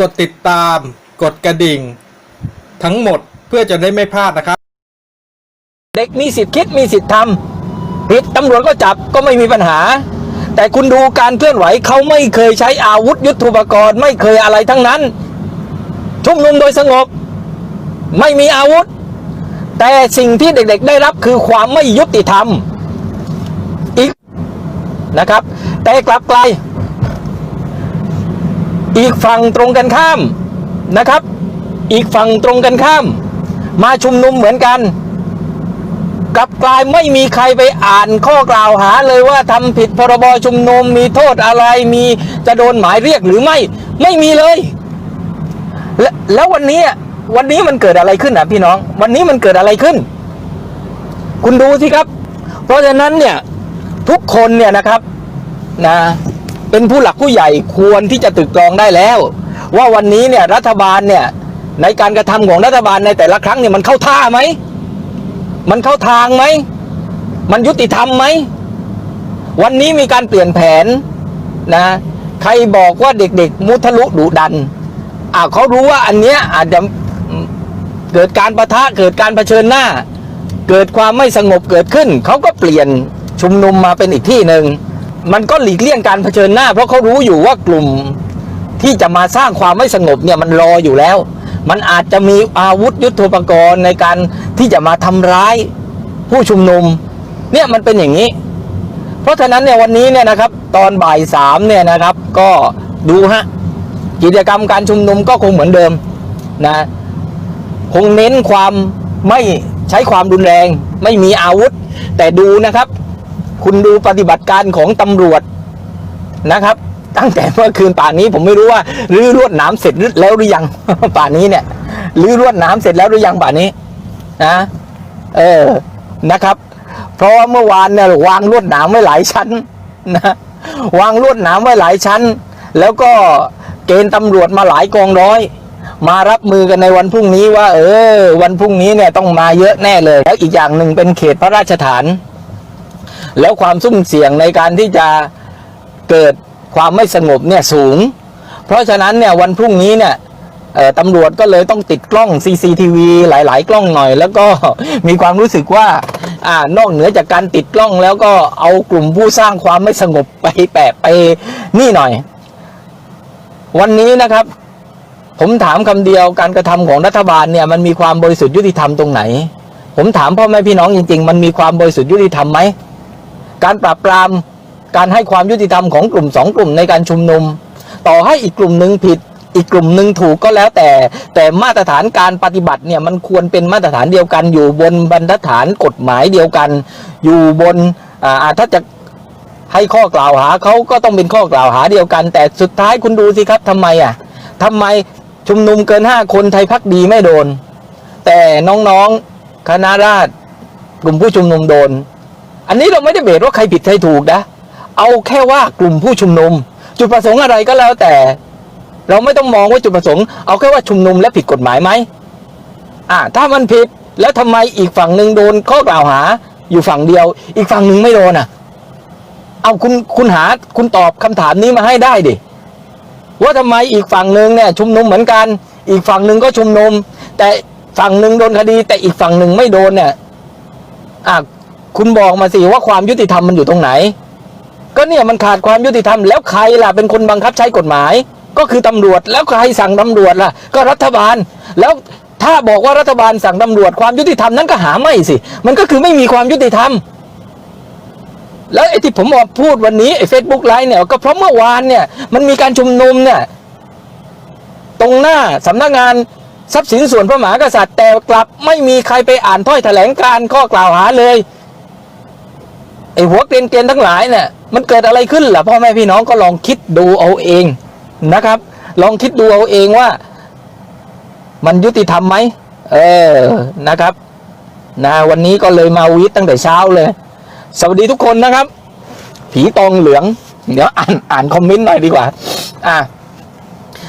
กดติดตาม กดกระดิ่ง ทั้งหมดเพื่อจะได้ไม่พลาดนะครับ เด็กมีสิทธิ์คิดมีสิทธิ์ทำผิดตำรวจก็จับก็ไม่มีปัญหา แต่คุณดูการเคลื่อนไหวเขาไม่เคยใช้อาวุธยุทโธปกรณ์ไม่เคยอะไรทั้งนั้น ชุมนุมโดยสงบ ไม่มีอาวุธ แต่สิ่งที่เด็กๆได้รับคือความไม่ยุติธรรมอีกนะครับ แต่กลับไกล อีกฝั่งตรงกันข้ามนะครับ อีกฝั่งตรงกันข้าม มาชุมนุมเหมือนกันกลับกลายไม่มีใครไปอ่านข้อกล่าวหาเลยว่าทำผิดพรบชุมนุมมีโทษอะไรมีจะโดนหมายเรียกหรือไม่ไม่มีเลย และแล้ววันนี้วันนี้มันเกิดอะไรขึ้นอะพี่น้อง วันนี้มันเกิดอะไรขึ้น คุณดูสิครับ เพราะฉะนั้นเนี่ยทุกคนเนี่ยนะครับนะ เป็นผู้หลักผู้ใหญ่ควรที่จะตึกตรองได้แล้ว ว่าวันนี้เนี่ยรัฐบาลเนี่ยในการกระทำของรัฐบาลในแต่ละครั้งเนี่ยมันเข้าท่าไหม มันเข้าทางไหม มันยุติธรรมไหม วันนี้มีการเปลี่ยนแผนนะใครบอกว่าเด็กๆ มุทะลุดุดันอ่าเขารู้ว่าอันเนี้ยอาจจะเกิดการประทะเกิดการเผชิญหน้า เกิดความไม่สงบเกิดขึ้น เขาก็เปลี่ยนชุมนุมมาเป็นอีกที่หนึ่ง มันก็หลีกเลี่ยงการเผชิญหน้า เพราะเขารู้อยู่ว่ากลุ่มที่จะมาสร้างความไม่สงบเนี่ยมันรออยู่แล้ว มันอาจจะมีอาวุธยุทโธปกรณ์ในการที่จะมาทำร้ายผู้ชุมนุม เนี่ยมันเป็นอย่างนี้ เพราะฉะนั้นเนี่ยวันนี้เนี่ยนะครับ ตอนบ่ายสามเนี่ยนะครับ ก็ดูฮะกิจกรรมการชุมนุมก็คงเหมือนเดิมนะคงเน้นความไม่ใช้ความรุนแรง ไม่มีอาวุธ แต่ดูนะครับ คุณดูปฏิบัติการของตำรวจนะครับ ตั้งแต่เมื่อคืนป่านนี้ผมไม่รู้ว่ารื้อรวดหนามเสร็จแล้วหรือยังป่านนี้เนี่ยรื้อรวดหนามเสร็จแล้วหรือยังป่านนี้นะเออนะครับ เพราะว่าเมื่อวานเนี่ยวางลวดหนามไว้หลายชั้นนะวางลวดหนามไว้หลายชั้น แล้วก็เกณฑ์ตำรวจมาหลายกองร้อยมารับมือกันในวันพรุ่งนี้ว่า เออ วันพรุ่งนี้เนี่ยต้องมาเยอะแน่เลย แล้วอีกอย่างหนึ่งเป็นเขตพระราชฐาน แล้วความซุ่มเสี่ยงในการที่จะเกิดความไม่สงบเนี่ยสูง เพราะฉะนั้นเนี่ยวันพรุ่งนี้เนี่ยตำรวจก็เลยต้องติดกล้อง CCTV หลาย ๆ กล้องหน่อย แล้วก็มีความรู้สึกว่าอ่านอกเหนือจากการติดกล้องแล้วก็เอากลุ่มผู้สร้างความไม่สงบไปแปะไปนี่หน่อย วันนี้นะครับ ผมถามคำเดียวการกระทำของรัฐบาลเนี่ยมันมีความบริสุทธิ์ยุติธรรมตรงไหน ผมถามพ่อแม่พี่น้องจริง ๆ มันมีความบริสุทธิ์ยุติธรรมไหม การปราบปราม การให้ความยุติธรรมของกลุ่มสองกลุ่มในการชุมนุม ต่อให้อีกกลุ่มหนึ่งผิด อีกกลุ่มหนึ่งถูกก็แล้วแต่ แต่มาตรฐานการปฏิบัติเนี่ยมันควรเป็นมาตรฐานเดียวกัน อยู่บนบรรทัดฐานกฎหมายเดียวกัน อยู่บนอ่าถ้าจะให้ข้อกล่าวหาเขาก็ต้องเป็นข้อกล่าวหาเดียวกัน แต่สุดท้ายคุณดูสิครับทำไมอะทำไมชุมนุมเกินห้าคนไทยพักดีไม่โดน แต่น้องๆคณะราษฎรกลุ่มผู้ชุมนุมโดน อันนี้เราไม่ได้เบรว่าใครผิดใครถูกนะ เอาแค่ว่ากลุ่มผู้ชุมนุม จุดประสงค์อะไรก็แล้วแต่ เราไม่ต้องมองว่าจุดประสงค์ เอาแค่ว่าชุมนุมและผิดกฎหมายไหมอ่าถ้ามันผิดแล้วทำไมอีกฝั่งหนึ่งโดนข้อกล่าวหา อยู่ฝั่งเดียว อีกฝั่งหนึ่งไม่โดนอะ เอาคุณคุณหาคุณตอบคำถามนี้มาให้ได้ดิว่าทำไมอีกฝั่งหนึ่งเนี่ยชุมนุมเหมือนกัน อีกฝั่งหนึ่งก็ชุมนุม แต่ฝั่งหนึ่งโดนคดี แต่อีกฝั่งหนึ่งไม่โดนเนี่ยอะ คุณบอกมาสิว่าความยุติธรรมมันอยู่ตรงไหน ก็เนี่ยมันขาดความยุติธรรมแล้วใครล่ะเป็นคนบังคับใช้กฎหมาย ก็คือตำรวจแล้วใครสั่งตำรวจล่ะ ก็รัฐบาลแล้วถ้าบอกว่ารัฐบาลสั่งตำรวจความยุติธรรมนั้นก็หาไม่สิ มันก็คือไม่มีความยุติธรรม แล้วไอ้ที่ผมบอกพูดวันนี้ไอ้เฟซบุ๊กไลฟ์เนี่ยก็เพราะเมื่อวานเนี่ยมันมีการชุมนุมเนี่ยตรงหน้าสำนักงานทรัพย์สินส่วนพระมหากษัตริย์แต่กลับไม่มีใครไปอ่านถ้อยแถลงการข้อกล่าวหาเลย ไอ้หัวเกรียนเกรียนทั้งหลายเนี่ยมันเกิดอะไรขึ้นล่ะพ่อแม่พี่น้องก็ลองคิดดูเอาเองนะครับ ลองคิดดูเอาเองว่า มันยุติธรรมไหมเออนะครับ นะวันนี้ก็เลยมาวิทย์ตั้งแต่เช้าเลย สวัสดีทุกคนนะครับ ผีตองเหลือง เดี๋ยวอ่านอ่านคอมเมนต์หน่อยดีกว่า อะ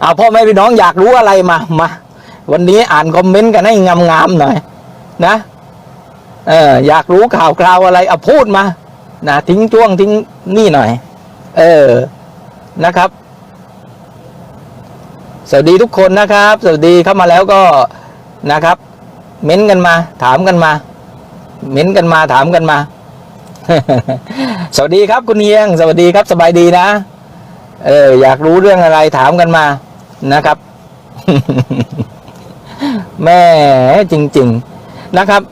เอาพ่อแม่พี่น้องอยากรู้อะไรมามาวันนี้อ่านคอมเมนต์กันให้งามๆหน่อย นะเอออยากรู้ข่าวคราวอะไรเอาพูดมา นะทิ้งจ้วงทิ้งนี่หน่อย เออนะครับ สวัสดีทุกคนนะครับ สวัสดีเข้ามาแล้วก็นะครับ เม้นกันมา ถามกันมา เม้นกันมาถามกันมา สวัสดีครับคุณเฮียง สวัสดีครับสบายดีนะ เออ อยากรู้เรื่องอะไรถามกันมานะครับ แม่จริง ๆนะครับ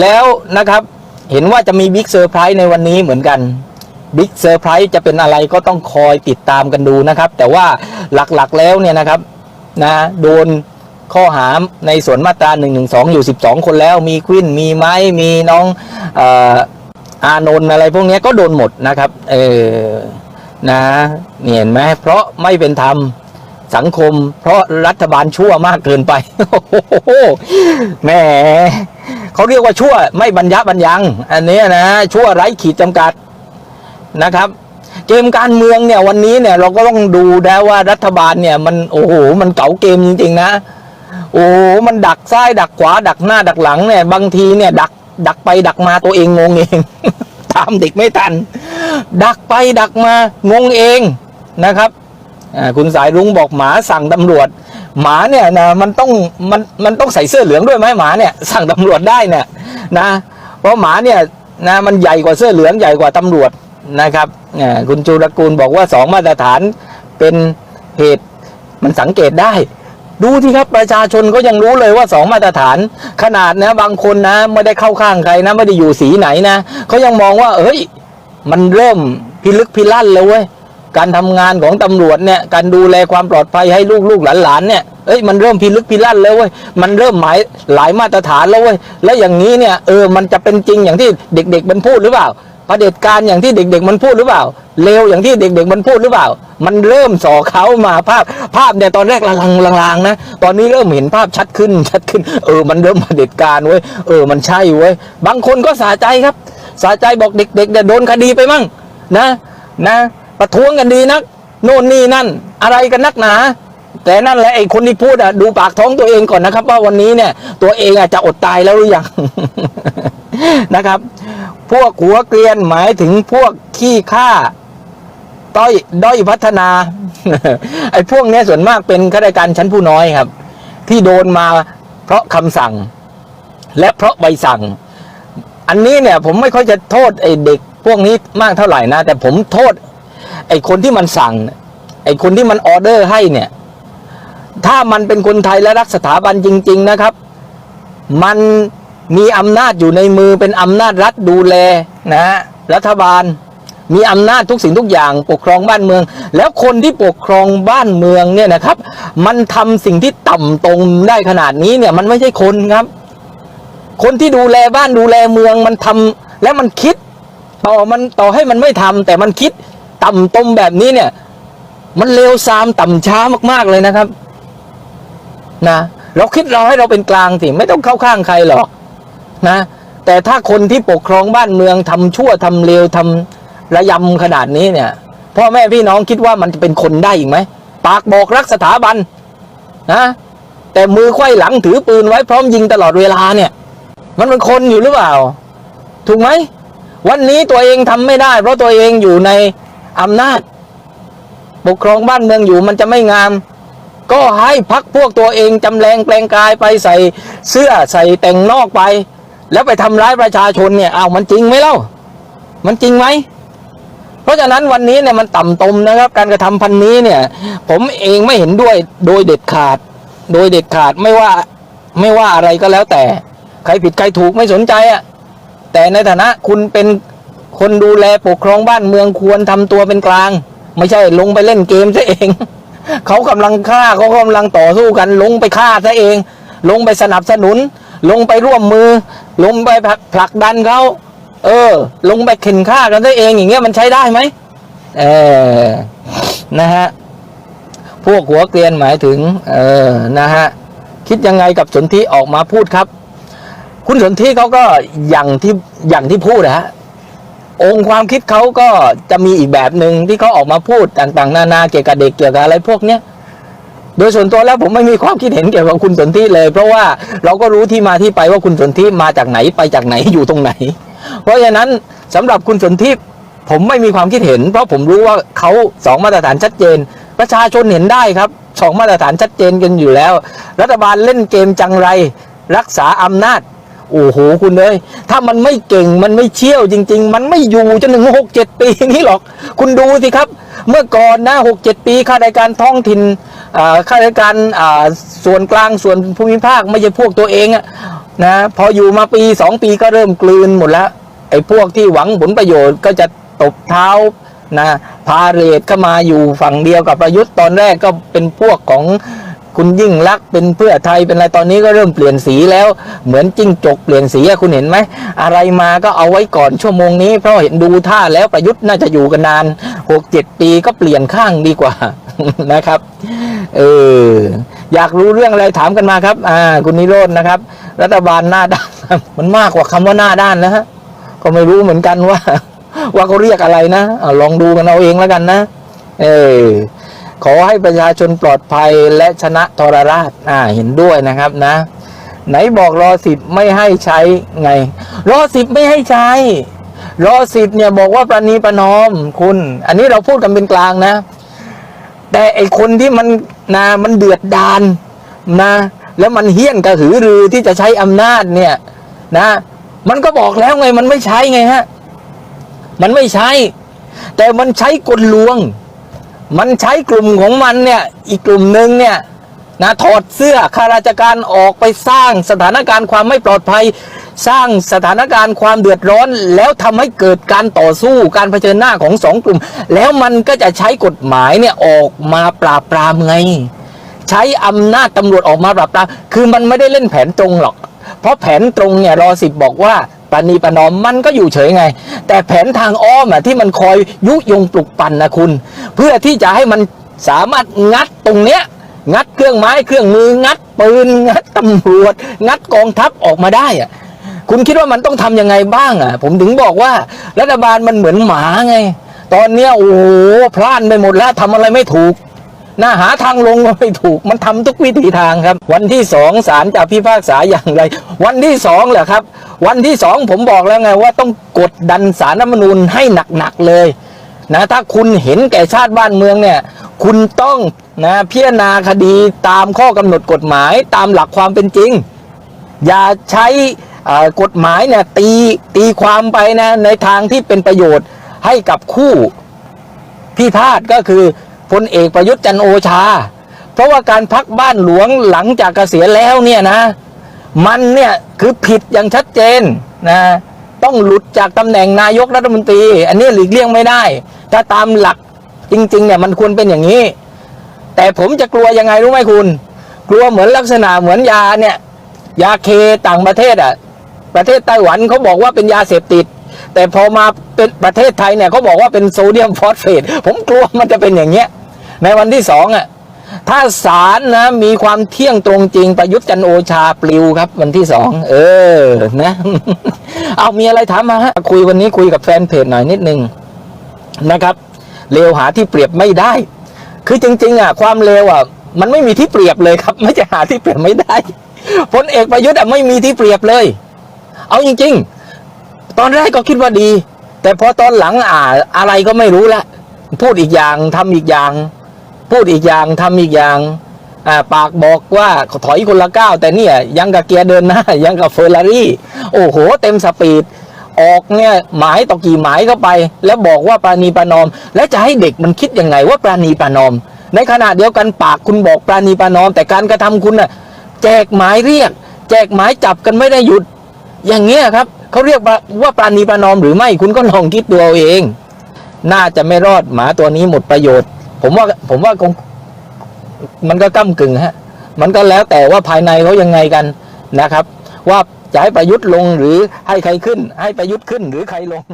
แล้วนะครับ เห็นว่าจะมีบิ๊กเซอร์ไพรส์ในวันนี้เหมือนกันบิ๊กเซอร์ไพรส์จะเป็นอะไรก็ต้องคอยติดตามกันดูนะครับ แต่ว่าหลักๆแล้วเนี่ยนะครับนะโดนข้อหาในส่วนมาตรา1นึอยู่ 12 คนแล้วมีควินมีไม้มีน้องออานนท์อะไรพวกนี้ก็โดนหมดนะครับเออนะเห็นไหมเพราะไม่เป็นธรรมสังคม เพราะรัฐบาลชั่วมากเกินไปโอ้โหแหม เขาเรียกว่าชั่วไม่บรรยะบรรยัง อันนี้นะชั่วไร้ขีดจำกัดนะครับ เกมการเมืองเนี่ยวันนี้เนี่ยเราก็ต้องดูนะว่ารัฐบาลเนี่ยมันโอ้โหมันเก๋าเกมจริง ๆ นะ โอ้โหมันดักซ้ายดักขวา ดักหน้าดักหลังเนี่ยบางทีเนี่ยดักดักไปดักมาตัวเองงงเองตามเด็กไม่ทัน ดักไปดักมางงเองนะครับคุณสายรุ้งบอกหมาสั่งตำรวจ หมาเนี่ยนะมันต้องมันมันต้องใส่เสื้อเหลืองด้วยไหมหมาเนี่ยสั่งตำรวจได้เนี่ยนะเพราะหมาเนี่ยนะมันใหญ่กว่าเสื้อเหลืองใหญ่กว่าตำรวจนะครับคุณจูรกูลบอกว่าสองมาตรฐานเป็นเหตุมันสังเกตได้ ดูที่ครับประชาชนก็ยังรู้เลยว่าสองมาตรฐาน ขนาดนะบางคนนะไม่ได้เข้าข้างใครนะไม่ได้อยู่สีไหนนะเขายังมองว่าเฮ้ยมันเริ่มพิลึกพิลั่นแล้วเว้ย การทำงานของตำรวจเนี่ยการดูแลความปลอดภัยให้ลูกๆหลานๆเนี่ยเอ้ยมันเริ่มพิลึกพิลั่นแล้วเว้ยมันเริ่มหมายหลายมาตรฐานแล้วเว้ยแล้วอย่างนี้เนี่ยเออมันจะเป็นจริงอย่างที่เด็ก ๆ มันพูดหรือเปล่าประเด็จการอย่างที่เด็ก ๆ มันพูดหรือเปล่าเลวอย่างที่เด็ก ๆ มันพูดหรือเปล่า มันเริ่มส่อเขามาภาพภาพเนี่ยตอนแรกลางๆลางๆนะ ตอนนี้เริ่มเห็นภาพชัดขึ้นชัดขึ้น เออ มันเริ่มประเด็จการเว้ยเออมันใช่เว้ยบางคนก็สาใจครับ สาใจบอกเด็กๆเนี่ยโดนคดีไปมั่งนะนะ ประท้วงกันดีนัก โน่นนี่นั่น อะไรกันนักหนา แต่นั่นแหละไอ้คนที่พูดอะดูปากท้องตัวเองก่อนนะครับ ว่าวันนี้เนี่ย ตัวเองอะจะอดตายแล้วหรือยังนะครับ พวกหัวเกรียนหมายถึงพวกขี้ข้าต้อยด้อยพัฒนา ไอ้พวกเนี้ยส่วนมากเป็นข้าราชการชั้นผู้น้อยครับ ที่โดนมาเพราะคำสั่ง และเพราะใบสั่ง อันนี้เนี่ย ผมไม่ค่อยจะโทษไอ้เด็ก พวกนี้มากเท่าไหร่นะ แต่ผมโทษ ไอ้คนที่มันสั่ง ไอ้คนที่มันออเดอร์ให้เนี่ย ถ้ามันเป็นคนไทยและรักสถาบันจริง ๆนะครับ มันมีอำนาจอยู่ในมือเป็นอำนาจรัฐดูแลนะฮะรัฐบาลมีอำนาจทุกสิ่งทุกอย่างปกครองบ้านเมือง แล้วคนที่ปกครองบ้านเมืองเนี่ยนะครับ มันทำสิ่งที่ต่ำตรงได้ขนาดนี้เนี่ย มันไม่ใช่คนครับ คนที่ดูแลบ้านดูแลเมืองมันทำและมันคิด ต่อมันต่อให้มันไม่ทำแต่มันคิด ต่ำตรงแบบนี้เนี่ย มันเลวทรามต่ำช้ามาก ๆเลยนะครับ นะเราคิดเราให้เราเป็นกลางสิไม่ต้องเข้าข้างใครหรอกนะ แต่ถ้าคนที่ปกครองบ้านเมืองทำชั่วทำเลวทำระยำขนาดนี้เนี่ยพ่อแม่พี่น้องคิดว่ามันจะเป็นคนได้อีกไหมปากบอกรักสถาบันนะแต่มือไขว้หลังถือปืนไว้พร้อมยิงตลอดเวลาเนี่ย มันเป็นคนอยู่หรือเปล่า ถูกไหมวันนี้ตัวเองทำไม่ได้ เพราะตัวเองอยู่ใน อำนาจ ปกครองบ้านเมืองอยู่มันจะไม่งาม ก็ให้พักพวกตัวเองจำแรงแปลงกายไปใส่เสื้อใส่แต่งนอกไป แล้วไปทำร้ายประชาชนเนี่ยอ้าวมันจริงไหมเล่า มันจริงไหมเพราะฉะนั้นวันนี้เนี่ยมันต่ำตมนะครับ การกระทำพันนี้เนี่ย ผมเองไม่เห็นด้วยโดยเด็ดขาด โดยเด็ดขาดไม่ว่าไม่ว่าอะไรก็แล้วแต่ ใครผิดใครถูกไม่สนใจอะแต่ในฐานะคุณเป็น คนดูแลปกครองบ้านเมืองควรทำตัวเป็นกลาง ไม่ใช่ลงไปเล่นเกมซะเอง เขากำลังฆ่าเขากำลังต่อสู้กัน ลงไปฆ่าซะเอง ลงไปสนับสนุน ลงไปร่วมมือ ลงไปผลักดันเขาเออ ลงไปเข็นฆ่ากันซะเองอย่างเงี้ยมันใช้ได้ไหมเออนะฮะพวกหัวเกรียนหมายถึง เออนะฮะคิดยังไงกับสนธิออกมาพูดครับ คุณสนธิเขาก็อย่างที่อย่างที่พูดนะฮะ องค์ความคิดเขาก็จะมีอีกแบบหนึ่งที่เขาออกมาพูดต่างๆ นานาเกี่ยวกับเด็กเกี่ยวกับอะไรพวกเนี้ยโดยส่วนตัวแล้วผมไม่มีความคิดเห็นเกี่ยวกับคุณสนธิเลย เพราะว่าเราก็รู้ที่มาที่ไปว่าคุณสนธิมาจากไหนไปจากไหนอยู่ตรงไหน เพราะฉะนั้นสำหรับคุณสนธิผมไม่มีความคิดเห็น เพราะผมรู้ว่าเขาสองมาตรฐานชัดเจน ประชาชนเห็นได้ครับสองมาตรฐานชัดเจนกันอยู่แล้ว รัฐบาลเล่นเกมจังไร รักษาอำนาจ โอ้โหคุณเลย ถ้ามันไม่เก่งมันไม่เชี่ยวจริง ๆ มันไม่อยู่จนถึงหกเจ็ดปีนี้หรอก คุณดูสิครับ เมื่อก่อนนะหกเจ็ดปีข้าราชการท้องถิ่นอ่าข้าราชการอ่าส่วนกลางส่วนภูมิภาคไม่ใช่พวกตัวเองอะนะพออยู่มาปีสองปีก็เริ่มกลืนหมดแล้วไอ้พวกที่หวังผลประโยชน์ก็จะตบเท้านะพาเรดเข้ามาอยู่ฝั่งเดียวกับประยุทธ์ตอนแรกก็เป็นพวกของ คุณยิ่งลักเป็นเพื่อไทยเป็นอะไรตอนนี้ก็เริ่มเปลี่ยนสีแล้ว เหมือนจิ้งจกเปลี่ยนสีคุณเห็นไหมอะไรมาก็เอาไว้ก่อนชั่วโมงนี้ เพราะเห็นดูท่าแล้วประยุทธ์น่าจะอยู่กันนานหกเจ็ดปีก็เปลี่ยนข้างดีกว่านะครับเอออยากรู้เรื่องอะไรถามกันมาครับ อ่า คุณนิโรธนะครับ รัฐบาลหน้าด้าน มันมากกว่าคำว่าหน้าด้านนะฮะก็ไม่รู้เหมือนกันว่า ว่าเขาเรียกอะไรนะอลองดูกันเอาเองแล้วกันนะ เออ ขอให้ประชาชนปลอดภัยและชนะทรราชอ่าเห็นด้วยนะครับนะ ไหนบอกรอสิบไม่ให้ใช้ไง รอสิบไม่ให้ใช้ รอสิบเนี่ยบอกว่าประนีประนอมคุณ อันนี้เราพูดกันเป็นกลางนะ แต่ไอคนที่มันนะมันเดือดดานนะ แล้วมันเฮี้ยนกระหือรือที่จะใช้อำนาจเนี่ยนะ มันก็บอกแล้วไงมันไม่ใช้ไงฮะมันไม่ใช้ แต่มันใช้กลลวง มันใช้กลุ่มของมันเนี่ย อีกกลุ่มหนึ่งเนี่ยนะถอดเสื้อข้าราชการออกไปสร้างสถานการณ์ความไม่ปลอดภัย สร้างสถานการณ์ความเดือดร้อน แล้วทำให้เกิดการต่อสู้การเผชิญหน้าของสองกลุ่ม แล้วมันก็จะใช้กฎหมายเนี่ยออกมาปราบปรามไง ใช้อำนาจตำรวจออกมาปราบปรามคือมันไม่ได้เล่นแผนตรงหรอก เพราะแผนตรงเนี่ยรอสิบบอกว่า ปณีประนอมมันก็อยู่เฉยไง แต่แผนทางอ้อมอะที่มันคอยยุยงปลุกปั่นนะคุณ เพื่อที่จะให้มันสามารถงัดตรงเนี้ยงัดเครื่องไม้เครื่องมืองัดปืนงัดตำรวจ งัดกองทัพออกมาได้อะคุณคิดว่ามันต้องทำยังไงบ้างอะ ผมถึงบอกว่ารัฐบาลมันเหมือนหมาไง ตอนเนี้ยโอ้โหพลาดไปหมดแล้วทำอะไรไม่ถูก น่าหาทางลงก็ไม่ถูก มันทำทุกวิธีทางครับ วันที่สองศาลจะพิพากษาอย่างไร วันที่สองเหรอครับ วันที่สองผมบอกแล้วไงว่าต้องกดดันสารรัฐมนูญให้หนักๆเลยนะถ้าคุณเห็นแก่ชาติบ้านเมืองเนี่ยคุณต้องนะพิจารณาคดีตามข้อกำหนดกฎหมายตามหลักความเป็นจริง อย่าใช้กฎหมายเนี่ยตีตีความไปนะในทางที่เป็นประโยชน์ให้กับคู่พิพาทก็คือ พลเอกประยุทธ์จันโอชา เพราะว่าการพักบ้านหลวงหลังจากเกษียณแล้วเนี่ยนะ มันเนี่ยคือผิดอย่างชัดเจนนะต้องหลุดจากตำแหน่งนายกรัฐมนตรี อันนี้หลีกเลี่ยงไม่ได้ ถ้าตามหลักจริงๆเนี่ยมันควรเป็นอย่างนี้ แต่ผมจะกลัวยังไงรู้ไหมคุณ กลัวเหมือนลักษณะเหมือนยาเนี่ยยาเคต่างประเทศอะประเทศไต้หวันเขาบอกว่าเป็นยาเสพติด แต่พอมาเป็นประเทศไทยเนี่ยเขาบอกว่าเป็นโซเดียมฟอสเฟตผมกลัวมันจะเป็นอย่างเงี้ย ในวันที่สองอะถ้าศาลนะ มีความเที่ยงตรงจริงประยุทธ์จันโอชาปลิวครับ วันที่สองเออนะ เอามีอะไรถามมาฮะคุยวันนี้คุยกับแฟนเพจหน่อยนิดนึงนะครับเลวหาที่เปรียบไม่ได้ คือจริง ๆ อะ ความเลวอะ มันไม่มีที่เปรียบเลยครับ ไม่จะหาที่เปรียบไม่ได้พลเอกประยุทธ์อะไม่มีที่เปรียบเลย เอาจริง ๆ ตอนแรกก็คิดว่าดี แต่พอตอนหลังอ่าอะไรก็ไม่รู้ละพูดอีกอย่างทำอีกอย่าง พูดอีกอย่างทำอีกอย่างอ่าปากบอกว่าถอยคนละก้าวแต่เนี่ยยังกับเกียร์เดินหน้ายังกับเฟอร์รารี่โอ้โห เต็มสปีดออกเนี่ยหมายต่อกี่หมายเข้าไป แล้วบอกว่าปราณีประนอม แล้วจะให้เด็กมันคิดยังไงว่าปราณีประนอม ในขณะเดียวกันปากคุณบอกปราณีประนอม แต่การกระทำคุณน่ะแจกหมายเรียก แจกหมายจับกันไม่ได้หยุด อย่างเงี้ยครับเขาเรียกว่าว่าปราณีประนอมหรือไม่คุณก็ลองคิดดูเอาเอง น่าจะไม่รอดหมาตัวนี้หมดประโยชน์ ผมว่าผมว่าคงมันก็ก้ากึ่งฮะ มันก็แล้วแต่ว่าภายในเขายังไงกันนะครับ ว่าจะให้ประยุทธ์ลงหรือให้ใครขึ้น ให้ประยุทธ์ขึ้นหรือใครลง